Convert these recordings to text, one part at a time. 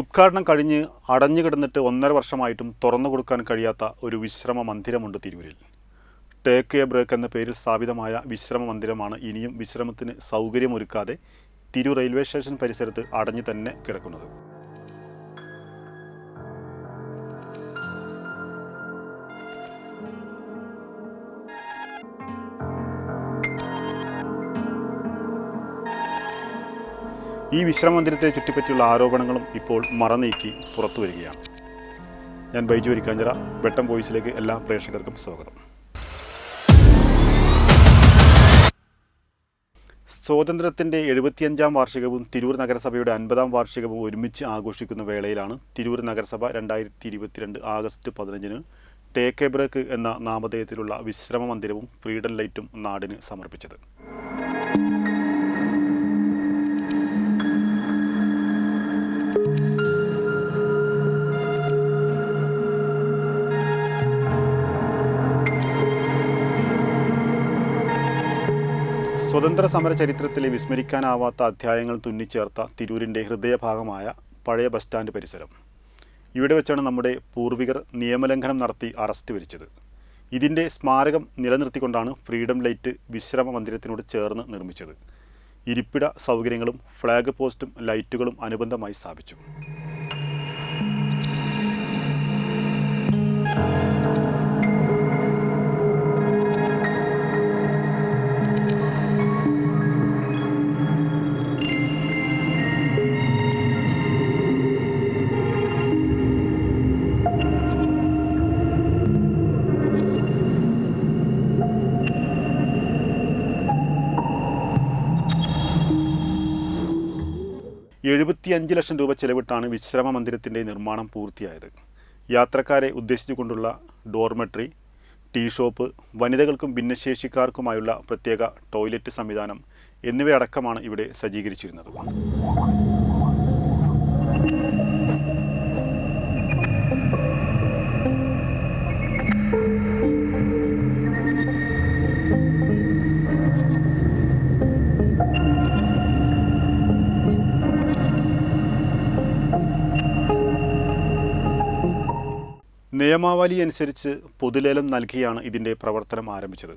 ഉദ്ഘാടനം കഴിഞ്ഞ് അടഞ്ഞു കിടന്നിട്ട് ഒന്നര വർഷമായിട്ടും തുറന്നു കൊടുക്കാൻ കഴിയാത്ത ഒരു വിശ്രമ മന്ദിരമുണ്ട് തിരൂരിൽ. ടേക്ക് എ ബ്രേക്ക് എന്ന പേരിൽ സ്ഥാപിതമായ വിശ്രമ മന്ദിരമാണ് ഇനിയും വിശ്രമത്തിന് സൗകര്യമൊരുക്കാതെ തിരു റെയിൽവേ സ്റ്റേഷൻ പരിസരത്ത് അടഞ്ഞു തന്നെ കിടക്കുന്നത്. ഈ വിശ്രമമന്ദിരത്തെ ചുറ്റിപ്പറ്റിയുള്ള ആരോപണങ്ങളും ഇപ്പോൾ മറനീക്കി പുറത്തു വരികയാണ്. ഞാൻ ബൈജു അരിക്കാഞ്ചിറ വെട്ടം വോയിസിലേക്ക് എല്ലാ പ്രേക്ഷകർക്കും സ്വാഗതം. സ്വാതന്ത്ര്യത്തിന്റെ എഴുപത്തിയഞ്ചാം വാർഷികവും തിരൂർ നഗരസഭയുടെ അൻപതാം വാർഷികവും ഒരുമിച്ച് ആഘോഷിക്കുന്ന വേളയിലാണ് തിരൂർ നഗരസഭ രണ്ടായിരത്തി ഇരുപത്തിരണ്ട് ആഗസ്റ്റ് പതിനഞ്ചിന് ടേക്ക് എ ബ്രേക്ക് എന്ന നാമധേയത്തിലുള്ള വിശ്രമ മന്ദിരവും ഫ്രീഡം ലൈറ്റും നാടിന് സമർപ്പിച്ചത്. സ്വതന്ത്ര സമര ചരിത്രത്തിലെ വിസ്മരിക്കാനാവാത്ത അധ്യായങ്ങൾ തുന്നിച്ചേർത്ത തിരൂരിന്റെ ഹൃദയഭാഗമായ പഴയ ബസ് സ്റ്റാൻഡ് പരിസരം. ഇവിടെ വെച്ചാണ് നമ്മുടെ പൂർവികർ നിയമലംഘനം നടത്തി അറസ്റ്റ് വരിച്ചത്. ഇതിന്റെ സ്മാരകം നിലനിർത്തിക്കൊണ്ടാണ് ഫ്രീഡം ലൈറ്റ് വിശ്രമ മന്ദിരത്തിനോട് ചേർന്ന് നിർമ്മിച്ചത്. ഇരിപ്പിട സൗകര്യങ്ങളും ഫ്ലാഗ് പോസ്റ്റും ലൈറ്റുകളും അനുബന്ധമായി സ്ഥാപിച്ചു. എഴുപത്തിയഞ്ച് ലക്ഷം രൂപ ചെലവിട്ടാണ് വിശ്രമ മന്ദിരത്തിന്റെ നിർമ്മാണം പൂർത്തിയായത്. യാത്രക്കാരെ ഉദ്ദേശിച്ചുകൊണ്ടുള്ള ഡോർമെട്രി ടീ ഷോപ്പ് വനിതകൾക്കും ഭിന്നശേഷിക്കാർക്കുമായുള്ള പ്രത്യേക ടോയ്ലറ്റ് സംവിധാനം എന്നിവയടക്കമാണ് ഇവിടെ സജ്ജീകരിച്ചിരുന്നത്. നിയമാവലി അനുസരിച്ച് പൊതുലേലം നൽകിയാണ് ഇതിന്റെ പ്രവർത്തനം ആരംഭിച്ചത്.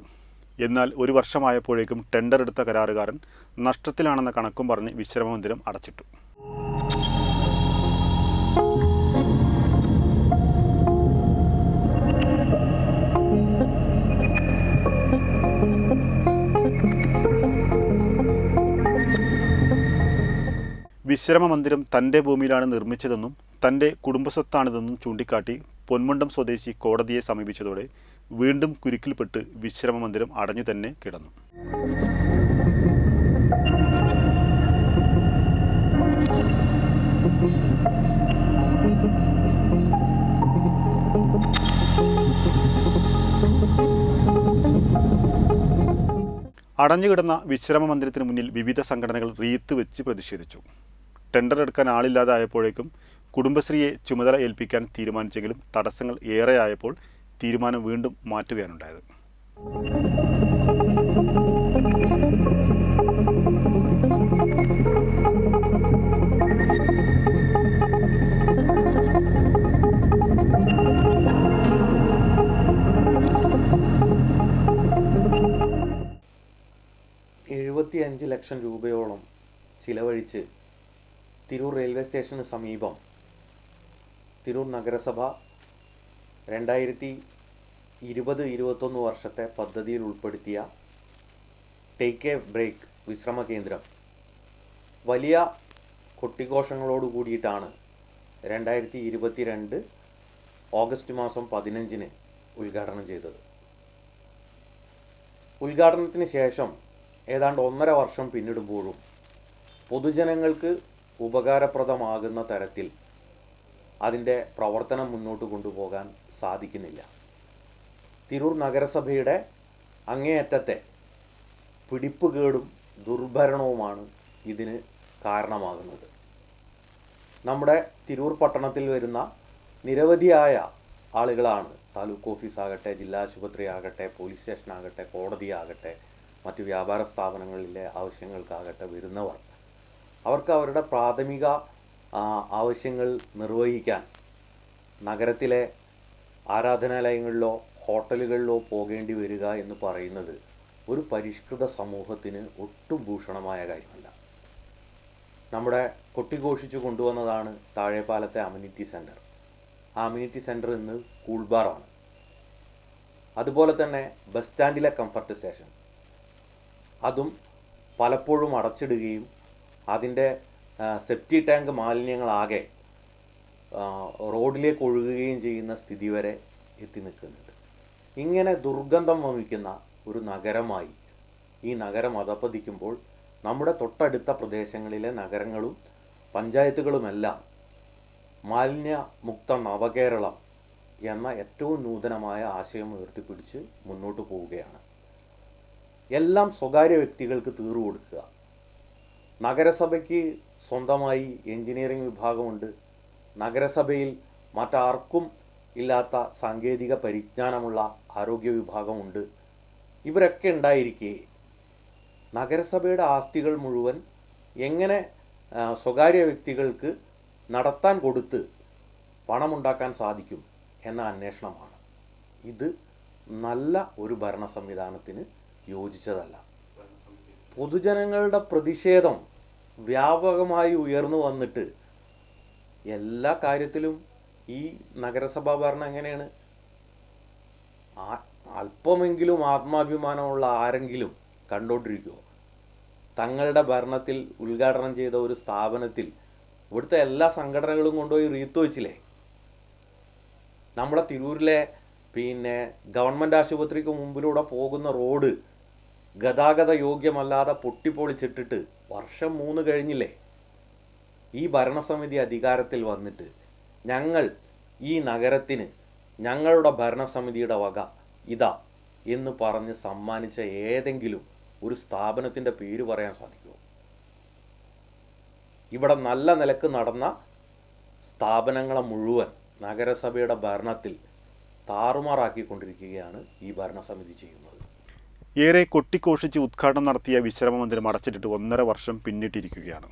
എന്നാൽ ഒരു വർഷമായപ്പോഴേക്കും ടെൻഡർ എടുത്ത കരാറുകാരൻ നഷ്ടത്തിലാണെന്ന കണക്കും പറഞ്ഞ് വിശ്രമമന്ദിരം അടച്ചിട്ടു. വിശ്രമ മന്ദിരം തന്റെ ഭൂമിയിലാണ് നിർമ്മിച്ചതെന്നും തന്റെ കുടുംബസ്വത്താണിതെന്നും ചൂണ്ടിക്കാട്ടി പൊന്മുണ്ടം സ്വദേശി കോടതിയെ സമീപിച്ചതോടെ വീണ്ടും കുരുക്കിൽപ്പെട്ട് വിശ്രമ മന്ദിരം അടഞ്ഞു തന്നെ കിടന്നു. അടഞ്ഞുകിടന്ന വിശ്രമ മന്ദിരത്തിന് മുന്നിൽ വിവിധ സംഘടനകൾ റീത്ത് വെച്ച് പ്രതിഷേധിച്ചു. ടെൻഡർ എടുക്കാൻ ആളില്ലാതായപ്പോഴേക്കും കുടുംബശ്രീയെ ചുമതല ഏൽപ്പിക്കാൻ തീരുമാനിച്ചെങ്കിലും തടസ്സങ്ങൾ ഏറെയായപ്പോൾ തീരുമാനം വീണ്ടും മാറ്റുകയാണുണ്ടായത്. എഴുപത്തിയഞ്ച് ലക്ഷം രൂപയോളം ചിലവഴിച്ച് തിരൂർ റെയിൽവേ സ്റ്റേഷന് സമീപം തിരൂർ നഗരസഭ രണ്ടായിരത്തി ഇരുപത് ഇരുപത്തൊന്ന് വർഷത്തെ പദ്ധതിയിൽ ഉൾപ്പെടുത്തിയ ടേക്ക് എ ബ്രേക്ക് വിശ്രമ കേന്ദ്രം. വലിയ കൊട്ടിഘോഷങ്ങളോട് കൂടിയിട്ടാണ് രണ്ടായിരത്തി ഇരുപത്തി രണ്ട് ഓഗസ്റ്റ് മാസം പതിനഞ്ചിന് ഉദ്ഘാടനം ചെയ്തത്. ഉദ്ഘാടനത്തിന് ശേഷം ഏതാണ്ട് ഒന്നര വർഷം പിന്നിടുമ്പോഴും പൊതുജനങ്ങൾക്ക് ഉപകാരപ്രദമാകുന്ന തരത്തിൽ അതിന്റെ പ്രവർത്തനം മുന്നോട്ട് കൊണ്ടുപോകാൻ സാധിക്കുന്നില്ല. തിരൂർ നഗരസഭയുടെ അങ്ങേയറ്റത്തെ പിടിപ്പുകേടും ദുർഭരണവുമാണ് ഇതിന് കാരണമാകുന്നത്. നമ്മുടെ തിരൂർ പട്ടണത്തിൽ വരുന്ന നിരവധിയായ ആളുകളാണ്. താലൂക്ക് ഓഫീസ് ആകട്ടെ ജില്ലാ ആശുപത്രി ആകട്ടെ പോലീസ് സ്റ്റേഷൻ ആകട്ടെ കോടതി ആകട്ടെ മറ്റു വ്യാപാര സ്ഥാപനങ്ങളിലെ ആവശ്യങ്ങൾക്കാകട്ടെ വരുന്നവർ. അവർക്ക് അവരുടെ പ്രാഥമിക ആവശ്യങ്ങൾ നിർവഹിക്കാൻ നഗരത്തിലെ ആരാധനാലയങ്ങളിലോ ഹോട്ടലുകളിലോ പോകേണ്ടി വരിക എന്ന് പറയുന്നത് ഒരു പരിഷ്കൃത സമൂഹത്തിന് ഒട്ടും ഭൂഷണമായ കാര്യമല്ല. നമ്മുടെ കൊട്ടിഘോഷിച്ചു കൊണ്ടുവന്നതാണ് താഴെപ്പാലത്തെ അമ്യൂണിറ്റി സെന്റർ ആ അമ്യൂണിറ്റി സെന്റർ ഇന്ന് കൂൾബാറാണ് അതുപോലെ തന്നെ ബസ് സ്റ്റാൻഡിലെ കംഫർട്ട് സ്റ്റേഷൻ. അതും പലപ്പോഴും അടച്ചിടുകയും അതിന്റെ സെപ്റ്റി ടാങ്ക് മാലിന്യങ്ങളാകെ റോഡിലേക്ക് ഒഴുകുകയും ചെയ്യുന്ന സ്ഥിതി വരെ എത്തി നിൽക്കുന്നുണ്ട്. ഇങ്ങനെ ദുർഗന്ധം വമിക്കുന്ന ഒരു നഗരമായി ഈ നഗരം അതപ്പതിക്കുമ്പോൾ നമ്മുടെ തൊട്ടടുത്ത പ്രദേശങ്ങളിലെ നഗരങ്ങളും പഞ്ചായത്തുകളുമെല്ലാം മാലിന്യമുക്ത നവകേരളം എന്ന ഏറ്റവും നൂതനമായ ആശയം ഉയർത്തിപ്പിടിച്ച് മുന്നോട്ട് പോവുകയാണ്. എല്ലാം സ്വകാര്യ വ്യക്തികൾക്ക് തീർു കൊടുക്കുക. നഗരസഭയ്ക്ക് സ്വന്തമായി എഞ്ചിനീയറിംഗ് വിഭാഗമുണ്ട്. നഗരസഭയിൽ മറ്റാർക്കും ഇല്ലാത്ത സാങ്കേതിക പരിജ്ഞാനമുള്ള ആരോഗ്യ വിഭാഗമുണ്ട്. ഇവരൊക്കെ ഉണ്ടായിരിക്കെ. നഗരസഭയുടെ ആസ്തികൾ മുഴുവൻ എങ്ങനെ സ്വകാര്യ വ്യക്തികൾക്ക് നടത്താൻ കൊടുത്ത് പണമുണ്ടാക്കാൻ സാധിക്കും എന്ന അന്വേഷണമാണ്. ഇത് നല്ല ഒരു ഭരണ സംവിധാനത്തിന് യോജിച്ചതല്ല. പൊതുജനങ്ങളുടെ പ്രതിഷേധം വ്യാപകമായി ഉയർന്നു വന്നിട്ട് എല്ലാ കാര്യത്തിലും ഈ നഗരസഭാ ഭരണം എങ്ങനെയാണ്? അല്പമെങ്കിലും ആത്മാഭിമാനമുള്ള ആരെങ്കിലും കണ്ടോണ്ടിരിക്കുമോ തങ്ങളുടെ ഭരണത്തിൽ ഉദ്ഘാടനം ചെയ്ത ഒരു സ്ഥാപനത്തിൽ ഇവിടുത്തെ എല്ലാ സംഘടനകളും കൊണ്ടുപോയി റീത്ത് വെച്ചില്ലേ? നമ്മുടെ തിരൂരിലെ പിന്നെ ഗവൺമെന്റ് ആശുപത്രിക്ക് മുമ്പിലൂടെ പോകുന്ന റോഡ് ഗതാഗത യോഗ്യമല്ലാതെ പൊട്ടിപ്പൊളിച്ചിട്ടിട്ട് വർഷം മൂന്ന് കഴിഞ്ഞില്ലേ? ഈ ഭരണസമിതി അധികാരത്തിൽ വന്നിട്ട് ഞങ്ങൾ ഈ നഗരത്തിന് ഞങ്ങളുടെ ഭരണസമിതിയുടെ വക ഇതാ എന്ന് പറഞ്ഞ് സമ്മാനിച്ച ഏതെങ്കിലും ഒരു സ്ഥാപനത്തിന്റെ പേര് പറയാൻ സാധിക്കുമോ? ഇവിടെ നല്ല നിലയ്ക്ക് നടന്ന സ്ഥാപനങ്ങളെ മുഴുവൻ നഗരസഭയുടെ ഭരണത്തിൽ താറുമാറാക്കിക്കൊണ്ടിരിക്കുകയാണ് ഈ ഭരണസമിതി ചെയ്യുന്നത്. ഏറെ കൊട്ടിഘോഷിച്ച് ഉദ്ഘാടനം നടത്തിയ വിശ്രമ മന്ദിരം അടച്ചിട്ടിട്ട് ഒന്നര വർഷം പിന്നിട്ടിരിക്കുകയാണ്.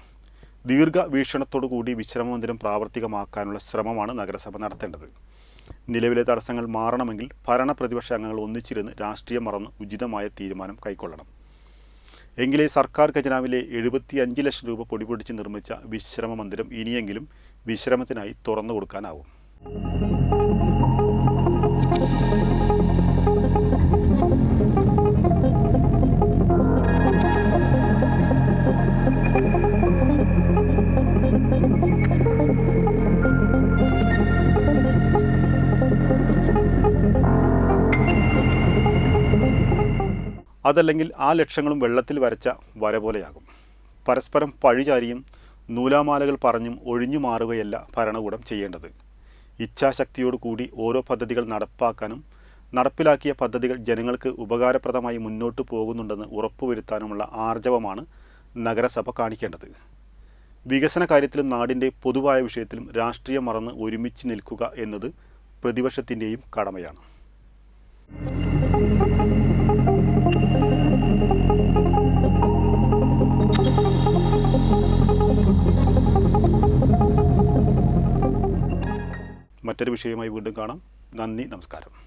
ദീർഘ വീക്ഷണത്തോടു കൂടി വിശ്രമ മന്ദിരം പ്രാവർത്തികമാക്കാനുള്ള ശ്രമമാണ് നഗരസഭ നടത്തേണ്ടത്. നിലവിലെ തടസ്സങ്ങൾ മാറണമെങ്കിൽ ഭരണ പ്രതിപക്ഷ അംഗങ്ങൾ ഒന്നിച്ചിരുന്ന് രാഷ്ട്രീയം മറന്ന് ഉചിതമായ തീരുമാനം കൈക്കൊള്ളണം. എങ്കിലേ സർക്കാർ ഖജനാവിലെ എഴുപത്തി അഞ്ച് ലക്ഷം രൂപ പൊടിപൊടിച്ച് നിർമ്മിച്ച വിശ്രമ മന്ദിരം ഇനിയെങ്കിലും വിശ്രമത്തിനായി തുറന്നു കൊടുക്കാനാവും അതല്ലെങ്കിൽ ആ ലക്ഷ്യങ്ങളും വെള്ളത്തിൽ വരച്ച വര പോലെയാകും. പരസ്പരം പഴിചാരിയും നൂലാമാലകൾ പറഞ്ഞും ഒഴിഞ്ഞു മാറുകയല്ല ഭരണകൂടം ചെയ്യേണ്ടത്. ഇച്ഛാശക്തിയോടു കൂടി ഓരോ പദ്ധതികൾ നടപ്പാക്കാനും നടപ്പിലാക്കിയ പദ്ധതികൾ ജനങ്ങൾക്ക് ഉപകാരപ്രദമായി മുന്നോട്ട് പോകുന്നുണ്ടെന്ന് ഉറപ്പുവരുത്താനുമുള്ള ആർജവമാണ് നഗരസഭ കാണിക്കേണ്ടത്. വികസന കാര്യത്തിലും നാടിന്റെ പൊതുവായ വിഷയത്തിലും രാഷ്ട്രീയം മറന്ന് ഒരുമിച്ച് നിൽക്കുക എന്നത് പ്രതിപക്ഷത്തിന്റെയും കടമയാണ്. മറ്റൊരു വിഷയവുമായി വീണ്ടും കാണാം. നന്ദി നമസ്കാരം.